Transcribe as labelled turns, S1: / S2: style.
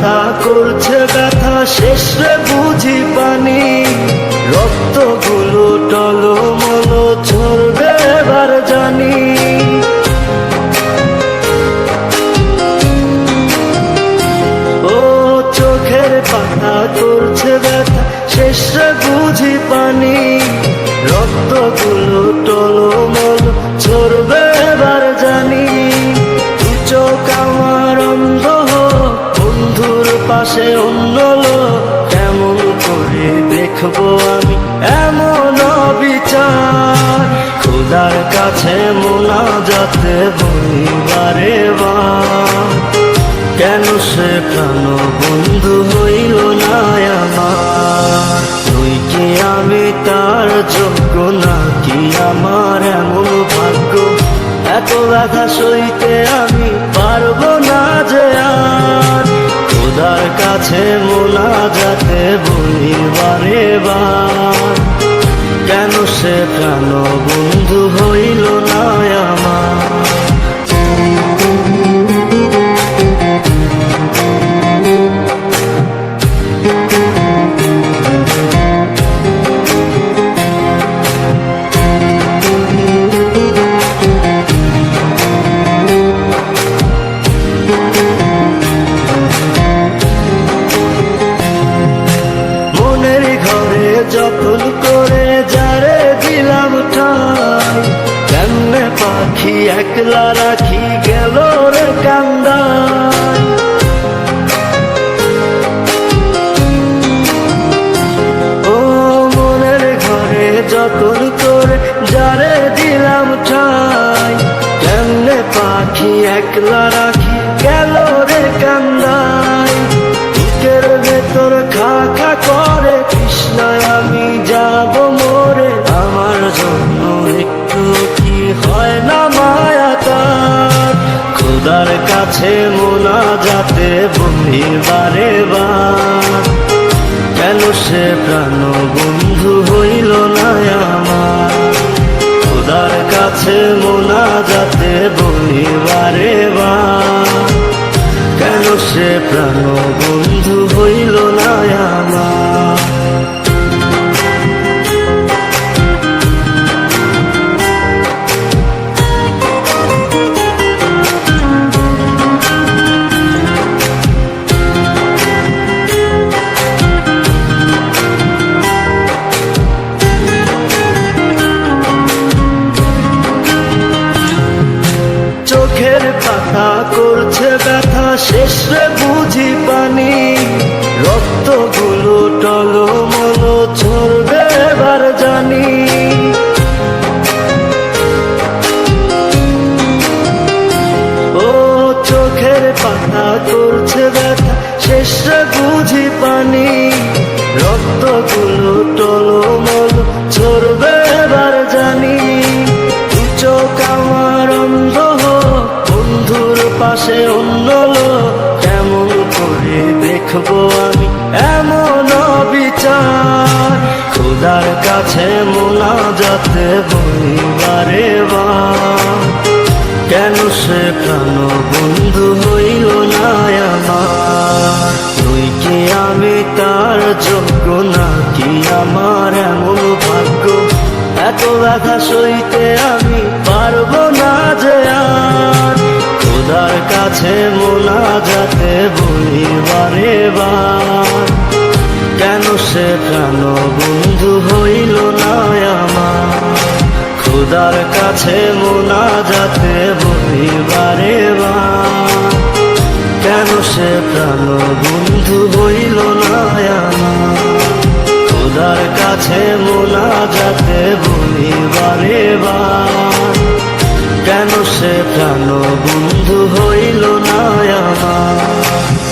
S1: পাতা করছে ব্যথা, শেষ রে বুঝি পানি। রক্তগুলো টলমল ছড়বে এবার জানি। ও চোখের পাতা করছে ব্যথা, শেষ রে বুঝি পানি। রক্তগুলো টলমল ছড়বে এবার জানি। পাশে অন্য লোক, কেমন করে দেখব আমি? এমন বিচার খোদার কাছে মোনা যাতে বইবারে বা। কেন সে প্রাণ বন্ধু হইল না আমার? তুই কি আমি তার যোগ্য নাকি আমার এমন ভাগ্য? এত ব্যথা সইতে আমি পারব কাছে মোনা যাতে বলি বারে বার কেন সে প্রাণ বন্ধু হইল না আমার? একলা রাখি গেল রে কান্দায় ও মনের ঘরে যতন করে যারে দিলাম ঠাই, কেমনে পাখি একলা রাখি কাছে মোনা যাতে বন্ধি বারে বার কেন সে প্রাণ বন্ধু হইল না আমার? খোদার কাছে মোনা যাতে বলিবারে বা। কেন সে প্রাণ বন্ধু হইল না আমার শেষ বুঝি পানি, রক্তগুলো টলমল ছড়বে এবার জানি। ও চোখের পাতা করছে ব্যথা, শেষে বুঝি পানি। পাশে অন্য লোক কেমন করে দেখব আমি? এমন বিচার খোদার কাছে মোনা যাতে বইবারে বা। কেন সে প্রাণ বন্ধু হইল না আমার? তুই কি আমি তার যোগ্য নাকি আমার এমন ভাগ্য? এত ব্যথা সইতে আমি পারব খোদার কাছে মোনা যাতে বলি বারে। কেন সে প্রাণ বন্ধু হইল না আমার? খোদার কাছে মোনা যাতে বলি বারে। কেন সে প্রাণ বন্ধু হইল না আমার? খোদার কাছে মোনা যাতে বলি বারে বার। কেন সে প্রাণ বন্ধু হইল না আমার?